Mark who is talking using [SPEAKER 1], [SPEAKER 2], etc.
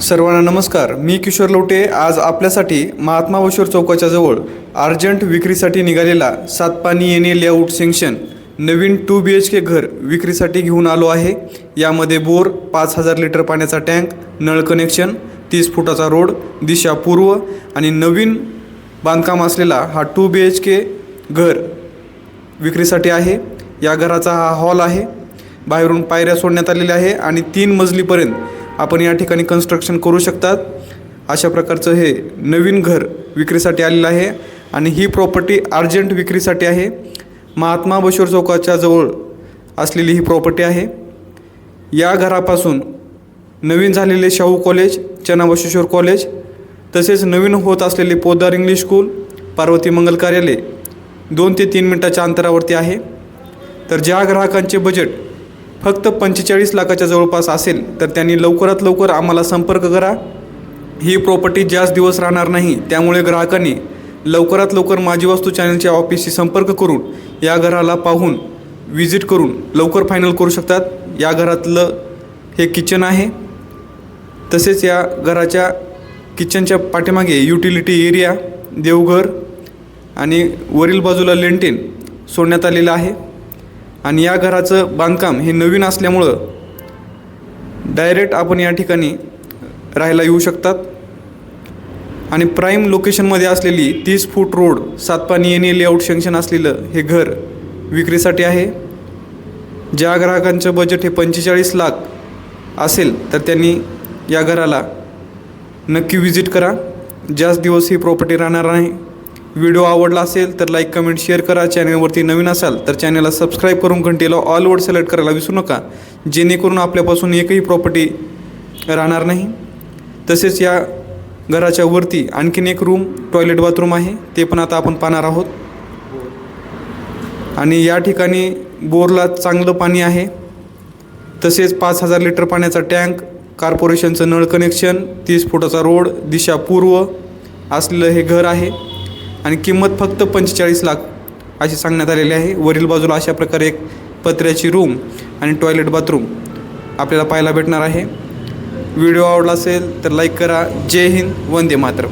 [SPEAKER 1] सर्वांना नमस्कार. मी किशोर लोटे. आज आपल्यासाठी महात्मा बशोर चौकाच्या जवळ अर्जंट विक्रीसाठी निघालेला सातपाणी येणे लेआउट सेंक्शन नवीन टू बी एच के घर विक्रीसाठी घेऊन आलो आहे. यामध्ये बोर पाच हजार लिटर पाण्याचा टँक नळ कनेक्शन तीस फुटाचा रोड दिशा पूर्व आणि नवीन बांधकाम असलेला हा टू बी एच के घर विक्रीसाठी आहे. या घराचा हा हॉल आहे. बाहेरून पायऱ्या सोडण्यात आलेल्या आहे आणि तीन मजलीपर्यंत आपण या ठिकाणी कन्स्ट्रक्शन करू शकतात. अशा प्रकारचं हे नवीन घर विक्रीसाठी आलेलं आहे आणि ही प्रॉपर्टी अर्जंट विक्रीसाठी आहे. महात्मा बशोर चौकाच्या जवळ असलेली ही प्रॉपर्टी आहे. या घरापासून नवीन झालेले शाहू कॉलेज चनाबशेश्वर कॉलेज तसेच नवीन होत असलेले पोदार इंग्लिश स्कूल पार्वती मंगल कार्यालय दोन ते तीन मिनटाच्या अंतरावरती आहे. तर ज्या ग्राहकांचे बजेट फक्त पंचेचाळीस लाखाच्या जवळपास असेल तर त्यांनी लवकरात लवकर आम्हाला संपर्क करा. ही प्रॉपर्टी जास्त दिवस राहणार नाही त्यामुळे ग्राहकांनी लवकरात लवकर माझी वास्तू चॅनलच्या ऑफिसशी संपर्क करून या घराला पाहून विजिट करून लवकर फायनल करू शकतात. या घरातलं हे किचन आहे. तसेच या घराच्या किचनच्या पाठीमागे युटिलिटी एरिया देवघर आणि वरील बाजूला लेंटेन सोडण्यात आलेलं आहे. आणि या घराचं बांधकाम हे नवीन असल्यामुळं डायरेक्ट आपण या ठिकाणी राहायला येऊ शकतात. आणि प्राईम लोकेशनमध्ये असलेली तीस foot road Satpani N A layout sanction असलेलं हे घर विक्रीसाठी आहे. ज्या ग्राहकांचं बजेट हे पंचेचाळीस लाख असेल तर त्यांनी या घराला नक्की विजिट करा. जास्त दिवस ही प्रॉपर्टी राहणार नाही व्हिडिओ आवडला असेल तर लाईक कमेंट शेअर करा. चॅनलवरती नवीन असाल तर चॅनलला सबस्क्राईब करून घंटेला ऑल सिलेक्ट करायला विसरू नका जेणेकरून आपल्यापासून एकही प्रॉपर्टी राहणार नाही. तसेच या घराच्या वरती आणखीन एक रूम टॉयलेट बाथरूम आहे. ते पण आता आपण पाहणार आहोत. आणि या ठिकाणी बोरला चांगलं पाणी आहे. तसेच पाच हजार लिटर पाण्याचा टँक कॉर्पोरेशनचं नळ कनेक्शन तीस फुटाचा रोड दिशा पूर्व असलेलं हे घर आहे. आणि किंमत फक्त पंचेचाळीस लाख अशी सांगण्यात आलेली आहे. वरील बाजूला अशा प्रकारे एक पत्र्याची रूम आणि टॉयलेट बाथरूम आपल्याला पाहायला भेटणार आहे. व्हिडिओ आवडला असेल तर लाईक करा. जय हिंद. वंदे मातरम.